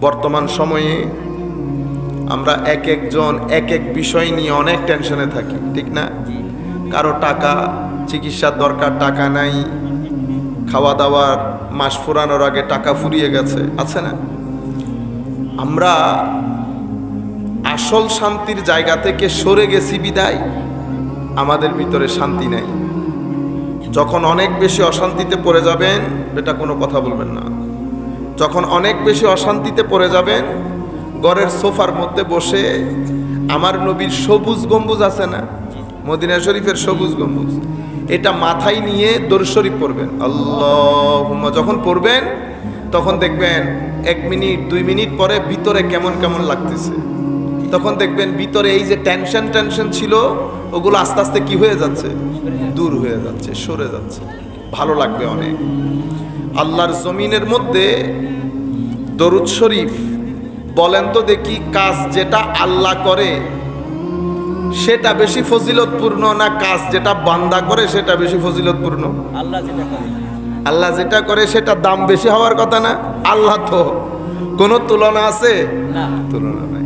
বর্তমান সময়ে আমরা এক একজন এক এক বিষয় নিয়ে অনেক টেনশনে থাকি, ঠিক না? কারও টাকা, চিকিৎসার দরকার, টাকা নাই খাওয়া দাওয়ার মাস ফুরানোর আগে টাকা ফুরিয়ে গেছে, আছে না? আমরা আসল শান্তির জায়গা থেকে সরে গেছি বিদায়, আমাদের ভিতরে শান্তি নেই। যখন অনেক বেশি অশান্তিতে পড়ে যাবেন এটা কোনো কথা বলবেন না। যখন অনেক বেশি অশান্তিতে পড়ে যাবেন, ঘরের সোফার মধ্যে বসে আমার নবীর সবুজ গম্বুজ আছে না? মদিনা শরীফের সবুজ গম্বুজ। এটা মাথায় নিয়ে দর শরীফ পড়বেন। আল্লাহ যখন পড়বেন, তখন দেখবেন এক মিনিট, দুই মিনিট পরে ভিতরে কেমন কেমন লাগতেছে। তখন দেখবেন ভিতরে এই যে টেনশন টেনশন ছিল, ওগুলো আস্তে আস্তে কি হয়ে যাচ্ছে? দূর হয়ে যাচ্ছে, সরে যাচ্ছে। ভালো লাগবে অনেক। আল্লাহর জমিনের মধ্যে দরুদ শরীফ বলেন তো দেখি কাজ যেটা আল্লাহ করে সেটা বেশি ফজিলতপূর্ণ না কাজ যেটা বান্দা করে সেটা বেশি ফজিলতপূর্ণ? আল্লাহ যেটা করে। আল্লাহ যেটা করে সেটা দাম বেশি হওয়ার কথা না? আল্লাহ তো। কোনো তুলনা আছে? না। তুলনা